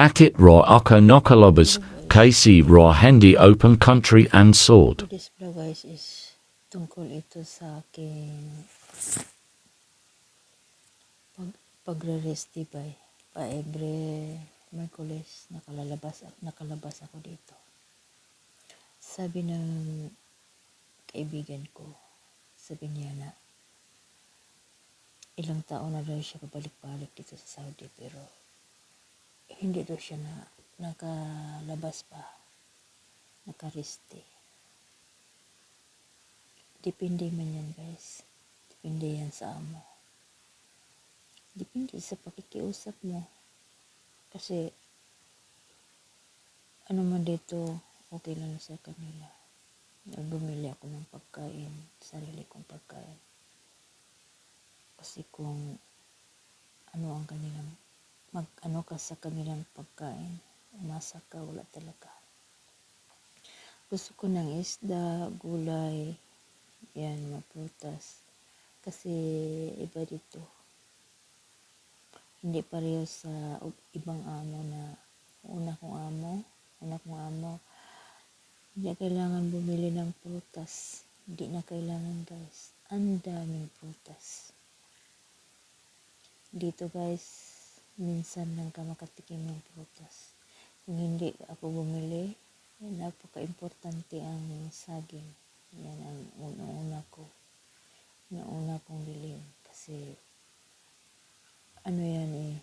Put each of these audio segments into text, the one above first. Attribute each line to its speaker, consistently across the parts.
Speaker 1: Bakit raw ako nakalabas kasi raw hindi open country and sword.
Speaker 2: This guys is tungkol ito sa aking pag pagre-rest by pa every Merkulis nakalalabas nakalabas ako dito. Sabi ng kaibigan ko, sabi niya na ilang taon na daw siya pabalik-balik dito sa Saudi pero hindi daw siya na nakalabas pa nakariste. Depende man yan guys. Depende yan sa amo. Depende sa pakikiusap mo. Kasi ano man dito, okay lang sa kanila. Bumili ako ng pagkain, sarili kong pagkain. Kasi kung ano ang kanilang mag ano ka sa kanilang pagkain, umasa ka, wala talaga. Gusto ko ng isda, gulay, yan, mga prutas. Kasi iba dito. Hindi pareho sa ibang amo na una kong amo, una kong amo, hindi kailangan bumili ng prutas. Hindi na kailangan guys. Ang daming prutas. Dito guys, minsan lang ka makatikim ng prutas. Kung hindi ako bumili, napaka-importante ang saging. Yan ang una-una ko. Una-una kong bilhin. Kasi, ano yan eh,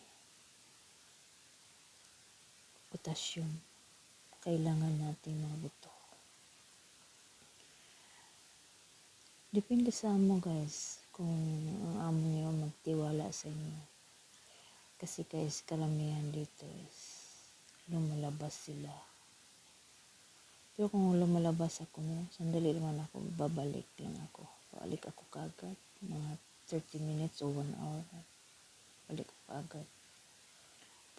Speaker 2: potassium. Kailangan natin mga buto. Depende sa amo guys, kung ang amo niyo magtiwala sa inyo. Kasi guys, karamihan dito is lumalabas sila. Pero kung lumalabas ako no, sandali naman ako, babalik lang ako. Balik ako kagad, mga 30 minutes o 1 hour. Balik ako kagad.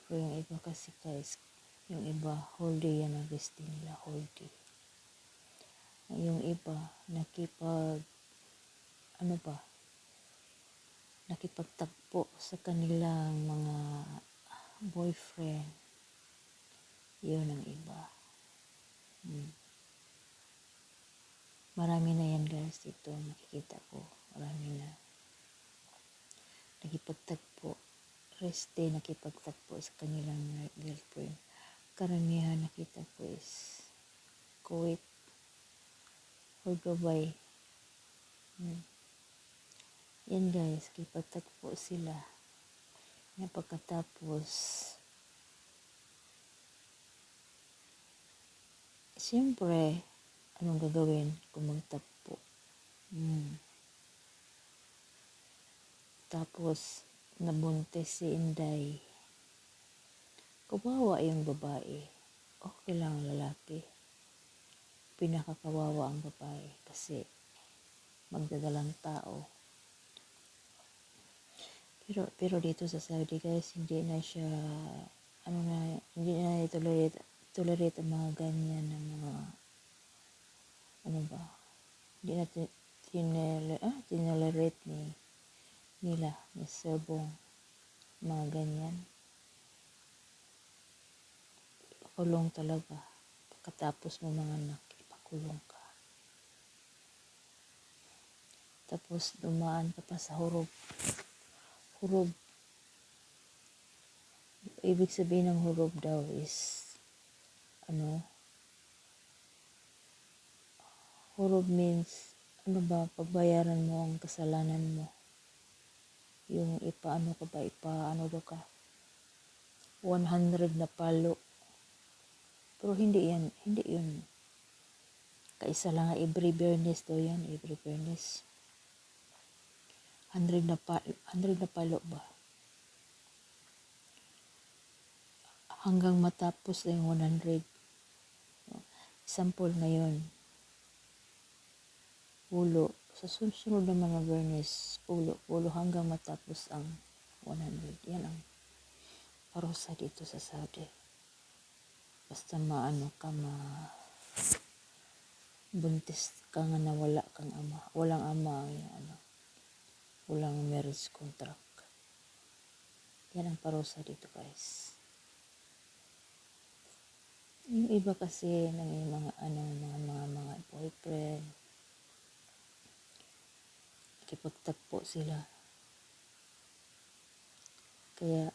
Speaker 2: Pero yung iba kasi guys, yung iba, whole day yan ang resting nila, whole day. Yung iba, nakipag, ano ba, nakipagtagpo sa kanilang mga boyfriend. Yun ang iba. Hmm. Marami na yan guys dito. Nakikita ko. Marami na. Nakipagtagpo. Rest day nakipagtagpo sa kanilang girlfriend. Karamihan nakita ko is Kuwait or Dubai. Hmm. Yan guys, kipagtagpo sila. Na pagkatapos, siyempre, anong gagawin kung magtagpo? Hmm. Tapos, nabuntis si Inday. Kawawa yung babae. Okay lang ang lalaki. Pinakakawawa ang babae kasi magdadalang tao. Pero pero dito sa Saudi guys, hindi na siya ano na hindi na tolerate tolerate ang mga ganyan ng mga ano ba? Hindi na ti- tinele, ah, tinolerate ni nila ni Sebong mga ganyan. Kulong talaga. Pagkatapos mo mga anak, ipakulong ka. Tapos dumaan ka pa sa hurog. Hurog. Ibig sabihin ng hurog daw is ano? Hurog means ano ba, pagbayaran mo ang kasalanan mo. Yung ipaano ka ba, ipaano ba ka? 100 na palo. Pero hindi yan, hindi yun. Kaisa lang every fairness daw yan, every fairness. 100 na pa, 100 na palo ba? Hanggang matapos na yung 100. Sample ngayon. Ulo. Sa susunod na fairness, ulo. Ulo hanggang matapos ang 100. Yan ang parusa dito sa Saudi. Basta maano ka ma buntis ka nga na wala kang ama. Walang ama yung ano. Walang marriage contract. Yan ang parusa dito guys. Yung iba kasi ng mga ano, mga mga mga boyfriend, nakipagtagpo sila. Kaya,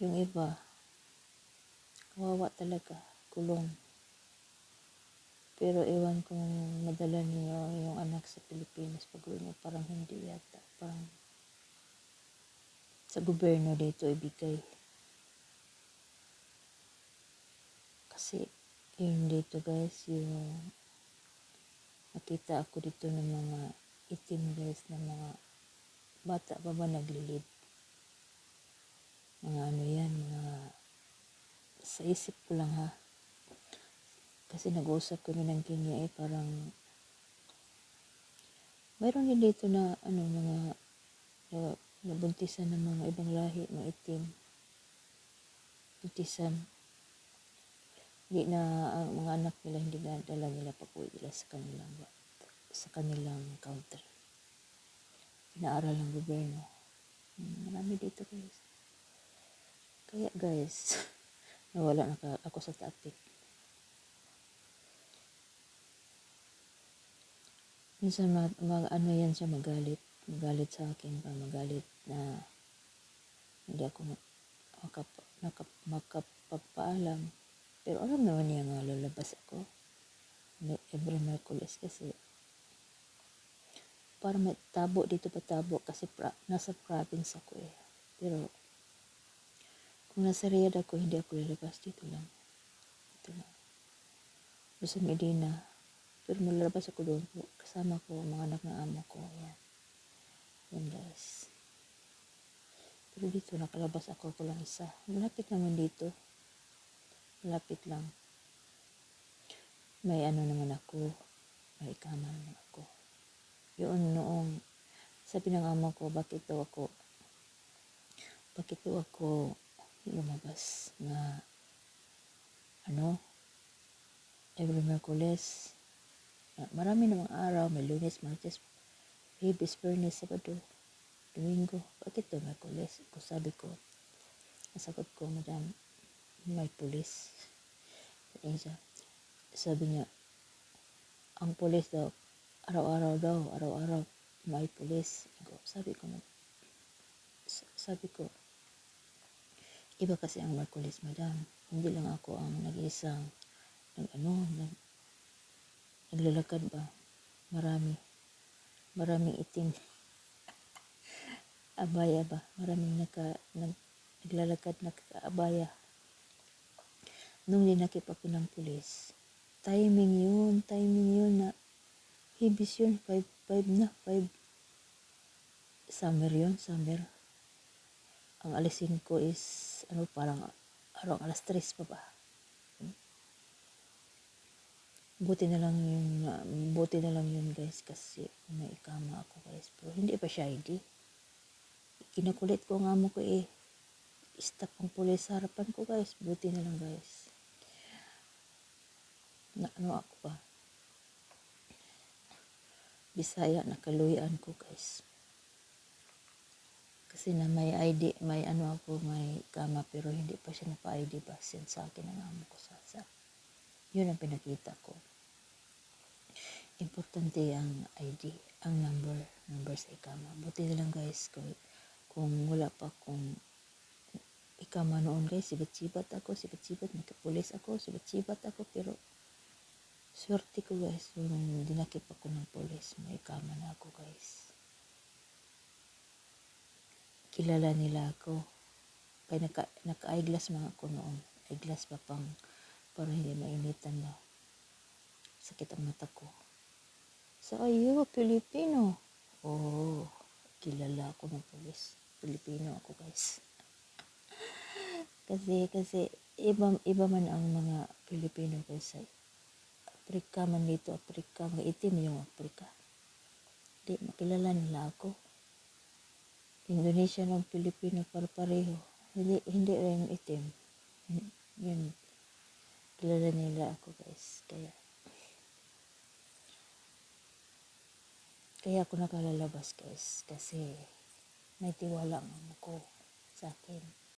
Speaker 2: yung iba, kawawa talaga, kulong. Pero ewan kung madala niyo yung anak sa Pilipinas pag uwi niyo, parang hindi yata. Parang sa gobyerno dito ibigay. Kasi yun dito guys, yung nakita ako dito ng mga itim guys na mga bata pa ba naglilid. Mga ano yan, mga sa isip ko lang ha. Kasi nag-uusap kami ng Kenya eh, parang mayroon din dito na ano mga na, nabuntisan ng mga ibang lahi, mga itim. Buntisan. Hindi na ang mga anak nila hindi na dala nila papuwi nila sa kanilang sa kanilang country. Pinaaral ng gobyerno. Hmm, Marami dito guys. Kaya guys, nawala na ako sa topic. Minsan mag, mag, ano yan siya magalit. Magalit sa akin pa, magalit na hindi ako makap, nakap, makapagpaalam. Pero alam naman niya nga lalabas ako. Every Merkulis kasi para may tabo dito pa tabo kasi pra, nasa province ako eh. Pero kung nasa Riyadh ako, hindi ako lalabas dito lang. Dito lang. Sa Medina. Pero malalabas ako doon. Kasama ko, mga anak ng amo ko. Yan. Yan guys. Pero dito nakalabas ako ko lang isa. Malapit naman dito. Malapit lang. May ano naman ako. May ikama naman ako. Yun noong sabi ng amo ko, bakit daw ako bakit daw ako lumabas na ano every Merkules marami namang araw may lunes, martes Hebes, Bernes, Sabado Domingo. Bakit daw Merkules ko sabi ko nasagot ko madam may pulis. Sabi niya sabi niya ang pulis daw araw-araw daw araw-araw may pulis. Sabi ko "Mad- sabi ko Iba kasi ang Merkulis, madam. Hindi lang ako ang nag-iisang nag ano, nag, naglalakad ba? Marami. Maraming itim. abaya ba? Maraming naka, nag, naglalakad na abaya. Nung dinakip ako ng pulis, timing yun, timing yun na hibis yun, 5, 5 na, 5. Summer yun, summer ang alisin ko is ano parang araw alas 3 pa ba buti na lang yun na- buti na lang yun guys kasi may ikama ako guys. Pero hindi pa siya ID kinakulit ko nga mo ko eh. Stop ang pulis sa harapan ko guys. Buti na lang guys. Na ano ako pa Bisaya nakaluyan ko guys. Kasi na may ID, may ano ako, may kama pero hindi pa siya napa-ID ba send sa akin ang amo ko sa sa. Yun ang pinakita ko. Importante ang ID, ang number, number sa ikama. Buti na lang guys, kung, kung wala pa kung ikama noon guys, sibat-sibat ako, sibat-sibat, nagkapulis ako, sibat-sibat ako, pero swerte ko guys, nung dinakip ako ng pulis, may ikama na ako guys kilala nila ako. Kaya naka, naka-eyeglass mga ako noon. Eyeglass pa pang para hindi mainitan na. Sakit ang mata ko. So, ayo, Pilipino. Oh, kilala ako ng polis. Pilipino ako, guys. kasi, kasi, iba, iba man ang mga Pilipino guys. Sa Afrika man dito, Afrika. Mga itim yung Afrika. Di, makilala nila ako. Indonesia ng Pilipino para pareho. Hindi, hindi rin itim. Yun. Kilala nila ako guys. Kaya, kaya ako nakalalabas guys. Kasi, may tiwala ang ko sa akin.